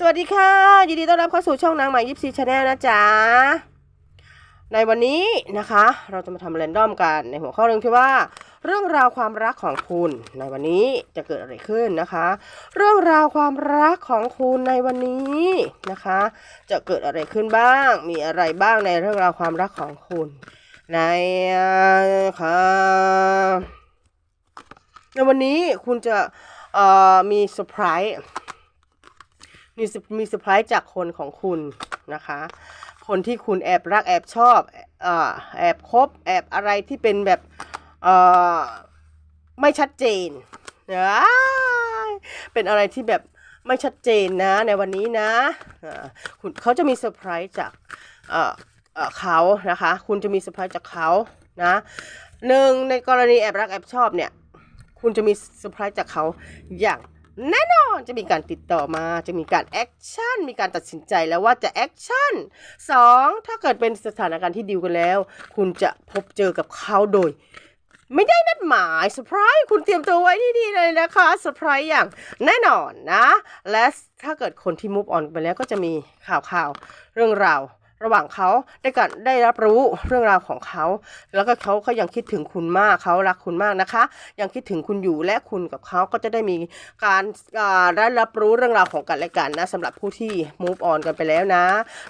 สวัสดีค่ะ ยินดีต้อนรับเข้าสู่ช่องนางใหม่ยิปซีชาแนลนะจ๊ะ ในวันนี้นะคะ เราจะมาทำแรนดอมกันในหัวข้อเรื่องที่ว่า เรื่องราวความรักของคุณ ในวันนี้จะเกิดอะไรขึ้นนะคะ เรื่องราวความรักของคุณในวันนี้นะคะ จะเกิดอะไรขึ้นบ้าง มีอะไรบ้างในเรื่องราวความรักของคุณ ในค่ะในวันนี้คุณจะมีเซอร์ไพรส์ มีมีเซอร์ไพรส์จากคนของคุณนะคะ คนที่คุณแอบรักแอบชอบอแอบคบแอบอะไรที่เป็นแบบไม่ชัดเจนเอ้ยเป็นอะไรที่แบบไม่ชัดเจนนะในวันนี้นะคุณเขาจะมีเซอร์ไพรส์จากเขานะคะ คุณจะมีเซอร์ไพรส์จากเขานะหนึ่งในกรณีแอบรักแอบชอบเนี่ย คุณจะมีเซอร์ไพรส์จากเขาอย่าง แน่นอนจะมีการติดต่อมาจะมีการแอคชั่นมีการตัดสินใจแล้วว่าจะแอคชั่นสองถ้าเกิดเป็นสถานการณ์ที่ดีลกันแล้ว คุณจะพบเจอกับเขาโดย ไม่ได้นัดหมายเซอร์ไพรส์คุณเตรียมตัวไว้ที่ดีเลยนะคะเซอร์ไพรส์อย่างแน่นอนนะ และถ้าเกิดคนที่ move on ไปแล้วก็จะมีข่าวๆเรื่องราว ระหว่างเขาได้การได้รับรู้เรื่องราวของเขา แล้วก็เขาก็ยังคิดถึงคุณมากเขารักคุณมากนะคะ ยังคิดถึงคุณอยู่และคุณกับเขาก็จะได้มีการได้รับรู้เรื่องราวของกันและกันนะสำหรับผู้ที่ move on กันไปแล้วนะ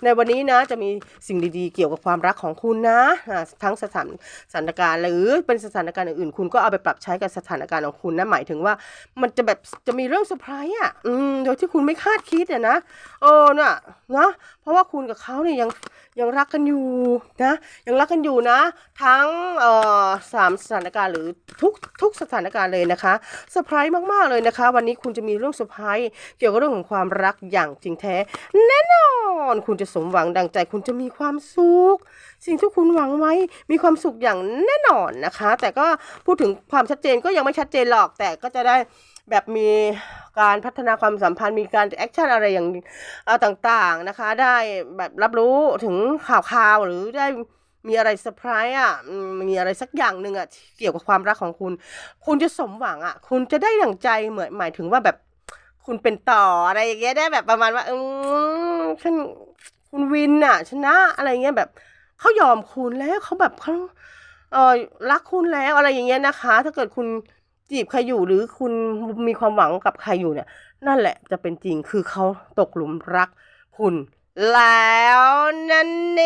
ในวันนี้นะจะมีสิ่งดีๆ เกี่ยวกับความรักของคุณนะทั้งสถานสถานการณ์หรือเป็นสถานการณ์อื่นๆ คุณก็เอาไปปรับใช้กับสถานการณ์ของคุณนะหมายถึงว่ามันจะแบบจะมีเรื่องเซอร์ไพรส์อะโดยที่คุณไม่คาดคิดอะนะเออน่ะนะเพราะว่าคุณกับเขาเนี่ยยังยังรักกันอยู่นะยังรักกันอยู่นะ ทั้งเอ่อสามสถานการณ์หรือทุกทุกสถานการณ์เลยนะคะเซอร์ไพรส์มากๆเลยนะคะ วันนี้คุณจะมีเรื่องเซอร์ไพรส์เกี่ยวกับเรื่องของความรักอย่างจริงแท้ แน่นอนคุณจะสมหวังดังใจคุณจะมีความสุขสิ่งที่คุณหวังไว้มีความสุขอย่างแน่นอนนะคะ แต่ก็พูดถึงความชัดเจนก็ยังไม่ชัดเจนหรอกแต่ก็จะได้ แบบมีการพัฒนาความสัมพันธ์มีการแอคชั่นอะไรอย่างต่างๆนะคะ ได้แบบรับรู้ถึงข่าวข่าวหรือได้มีอะไรเซอร์ไพรส์อะ มีอะไรสักอย่างหนึ่งอะเกี่ยวกับความรักของคุณ คุณจะสมหวังอะ คุณจะได้ดั่งใจเหมือนหมายถึงว่าแบบคุณเป็นต่ออะไรอย่างเงี้ยได้แบบประมาณว่าอืมฉันคุณวินน่ะ ชนะอะไรเงี้ยแบบเขายอมคุณแล้วเขาแบบเขาเออรักคุณแล้วอะไรอย่างเงี้ยนะคะ ถ้าเกิดคุณ จีบใครอยู่หรือคุณมีความหวังกับใครอยู่เนี่ย นั่นแหละจะเป็นจริงคือเขาตกหลุมรักคุณแล้วนั่นเอ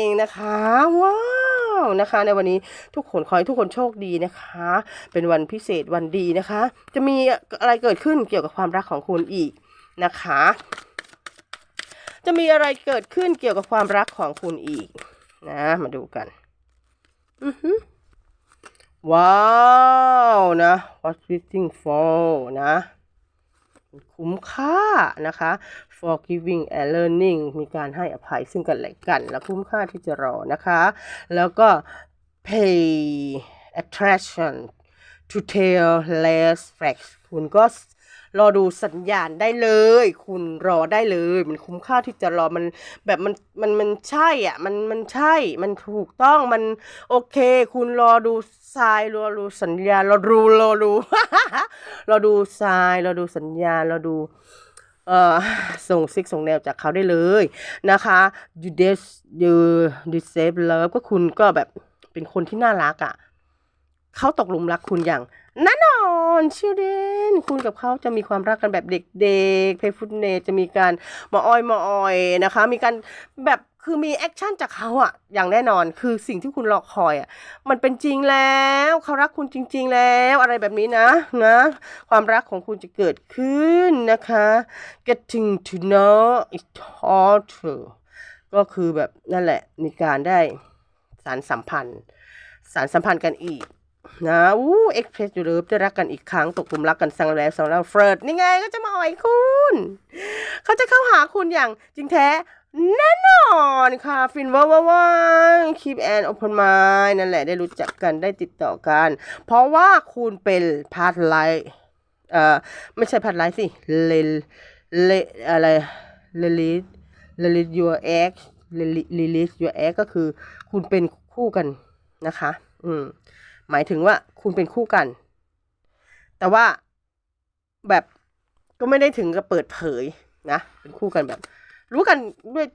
งนะคะว้าวนะคะ ในวันนี้ทุกคนขอให้ทุกคนโชคดีนะคะ เป็นวันพิเศษวันดีนะคะ จะมีอะไรเกิดขึ้นเกี่ยวกับความรักของคุณอีกนะคะ จะมีอะไรเกิดขึ้นเกี่ยวกับความรักของคุณอีกนะ มาดูกัน อือฮึ ว้าวนะ what waiting for นะ คุ้มค่านะคะ forgiving and learning มีการให้อภัยซึ่งกันและกัน และคุ้มค่าที่จะรอนะคะ แล้วก็ pay attraction to tell less facts คุณก็ รอดูสัญญาณได้เลย คุณรอได้เลย มันคุ้มค่าที่จะรอมันแบบมันมันมันใช่อะมันมันใช่ มันถูกต้องมันโอเค คุณรอดูทรายรอดูสัญญาณรอดูรอดูรอดูทรายรอดูสัญญาณรอดูเอ่อส่งซิกส่งแนวจากเขาได้เลยนะคะ you des you deserve love ก็คุณก็แบบเป็นคนที่น่ารักอะ่ะ เขาตกหลุมรักคุณอย่าง แน่นอนชิลเดนคุณกับเขาจะมีความรักกันแบบเด็กๆเพย์ฟุตเนจะมีการมาอ้อยมาอ้อยนะคะ มีการแบบคือมีแอคชั่นจากเขาอะอย่างแน่นอนคือสิ่งที่คุณรอคอยอะมันเป็นจริงแล้วเขารักคุณจริง ๆ แล้วอะไรแบบนี้นะนะ ความรักของคุณจะเกิดขึ้นนะคะ getting to know each other ก็คือแบบนั่นแหละมีการได้สารสัมพันธ์ สารสัมพันธ์กันอีก นะอู้เอ็กเพรสอยู่เลยได้รักกันอีกครั้งตกหลุมรักกันสังแล้วสังแล้วเฟิร์ดนี่ไงก็จะมาอ่อยคุณ เขาจะเข้าหาคุณอย่างจริงแท้แน่นอนค่ะ ฟินว่าว่าว่าคีปแอนโอเพนไมนั่นแหละได้รู้จักกันได้ติดต่อกัน เพราะว่าคุณเป็นพาร์ทไลท์เอ่อไม่ใช่พาร์ทไลท์สิ เลเลอะไรเลลิสเลลิสยูเอ็กเลลิสยูเอ็กก็คือคุณเป็นคู่กันนะคะ อืม หมายถึงว่าคุณเป็นคู่กัน แต่ว่าแบบก็ไม่ได้ถึงกับเปิดเผยนะ เป็นคู่กันแบบ รู้กันด้วย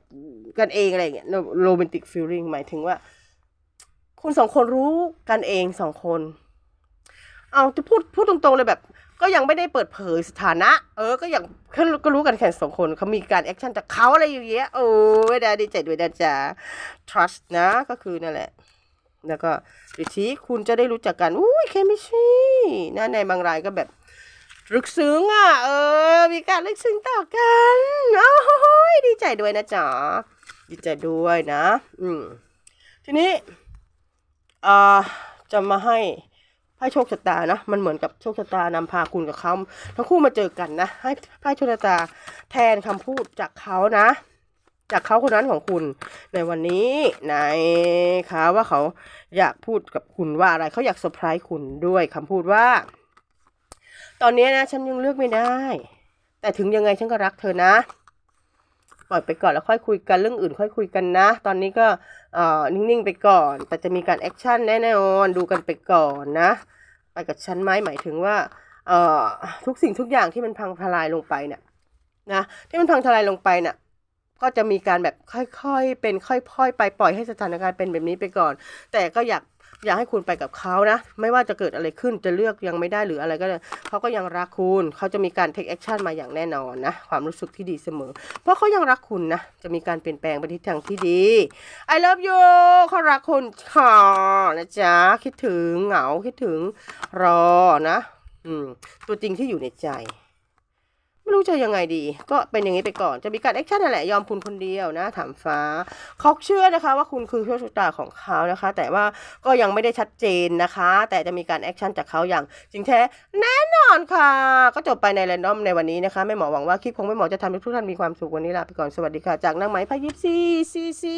กันเองอะไรเงี้ยโรแมนติกฟีลลิ่งหมายถึงว่า คุณสองคนรู้กันเองสองคน เอาจะพูดพูดตรงๆเลยแบบ ก็ยังไม่ได้เปิดเผยสถานะ เออ ก็ยังก็ก็รู้กันแค่สองคนเขามีการแอคชั่นจากเขาอะไรอย่างเงี้ยโอ้ยด้ดีใจด้วยนะจ๊ะ trust นะก็คือนั่นแหละ แล้วก็ดิทีคุณจะได้รู้จักกัน อุ้ยเคมิชี นะในบางรายก็แบบลึกซึ้งอะ เออ มีการลึกซึ้งต่อกันโอ้ยดีใจด้วยนะจ๊ะดีใจด้วยนะ อืม ทีนี้อ่าจะมาให้ไพ่โชคชะตานะ มันเหมือนกับโชคชะตานำพาคุณกับเขาทั้งคู่มาเจอกันนะ ให้ไพ่โชคชะตาแทนคำพูดจากเขานะ จากเขาคนนั้นของคุณในวันนี้ไหนคะว่าเขาอยากพูดกับคุณว่าอะไรเขาอยากเซอร์ไพรส์คุณด้วยคำพูดว่า ตอนนี้นะ ฉันยังเลือกไม่ได้ แต่ถึงยังไงฉันก็รักเธอนะปล่อยไปก่อนแล้วค่อยคุยกันเรื่องอื่นค่อยคุยกันนะ ตอนนี้ก็นิ่งๆไปก่อน แต่จะมีการแอคชั่นแน่นอนดูกันไปก่อนนะไปกับฉันไหมหมายถึงว่าทุกสิ่งทุกอย่างที่มันพังทลายลงไปเนี่ยนะที่มันพังทลายลงไปเนี่ย ก็จะมีการแบบค่อยๆ เป็นค่อยๆ ไปปล่อยให้สถานการณ์เป็นแบบนี้ไปก่อน แต่ก็อยากอยากให้คุณไปกับเขานะ ไม่ว่าจะเกิดอะไรขึ้นจะเลือกยังไม่ได้หรืออะไรก็ได้เขาก็ยังรักคุณ เขาจะมีการ take action มาอย่างแน่นอนนะ ความรู้สึกที่ดีเสมอ เพราะเขายังรักคุณนะ จะมีการเปลี่ยนแปลงไปทิศทางที่ดี I love you เขารักคุณค่ะนะจ๊ะ คิดถึงเหงาคิดถึงรอนะ อืมตัวจริงที่อยู่ในใจ ไม่รู้จะยังไงดี ก็เป็นอย่างนี้ไปก่อน จะมีการแอคชั่นนั่นแหละยอมคุณคนเดียวนะ ถามฟ้า เขาเชื่อนะคะว่าคุณคือโชคชะตาของเขานะคะ แต่ว่าก็ยังไม่ได้ชัดเจนนะคะ แต่จะมีการแอคชั่นจากเขาอย่างจริงแท้แน่นอนค่ะ ก็จบไปในแรนดอมในวันนี้นะคะแม่หมอหวังว่าคลิปของแม่หมอจะทำให้ทุกท่านมีความสุขวันนี้ลาไปก่อนสวัสดีค่ะ จากนางไหมพายิปซีซีซี